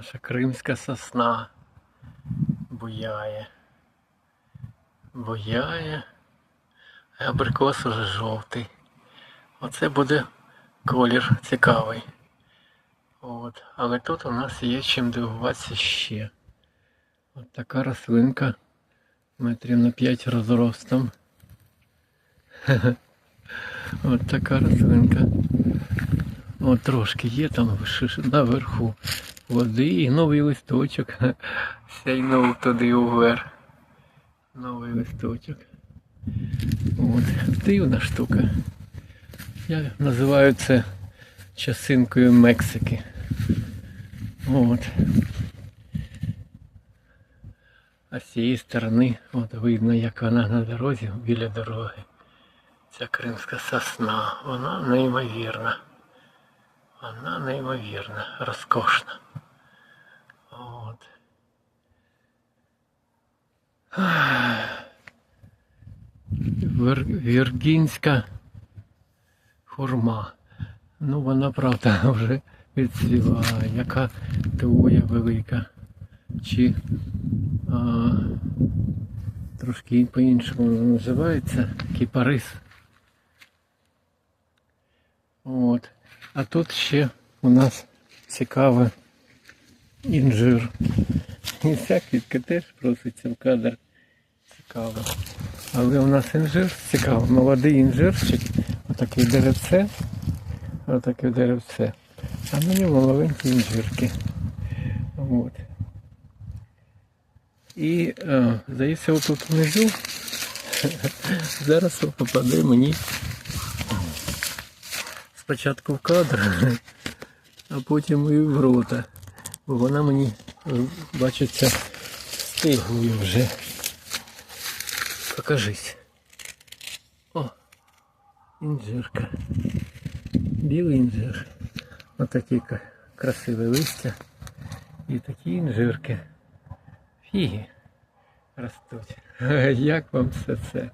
Наша кримська сосна буяє. Буяє. А абрикос уже жовтий. Оце буде колір цікавий. От. Але тут у нас є чим дивуватися ще. От така рослинка метрів на 5 розростом. От така рослинка. От трошки є там наверху води і новий листочок. Сяйнув туди уверх. Новий листочок. От. Дивна штука. Я називаю це часинкою Мексики. От. А з цієї сторони от видно, як вона на дорозі, біля дороги. Ця кримська сосна. Вона неймовірна. Вона неймовірна, розкошна. От. Вір... Віргінська хурма. Ну, вона, правда, вже відцвіла. Яка туя велика. Чи а, трошки по-іншому називається кіпарис. От. А тут ще у нас цікавий інжир. І ця квітка теж проситься в кадр. Цікаво. Але у нас інжир цікаво. Молодий інжирчик. Отаке деревце. Отаке деревце. А ньому маленькі інжирки. От. І, е, здається, отут внизу зараз попаде мені спочатку в кадр, а потім і в рота. Бо вона мені бачиться стиглою вже. Покажись. О, інжирка. Білий інжир. Отакі красиві листя. І такі інжирки. Фіги ростуть. Як вам все це?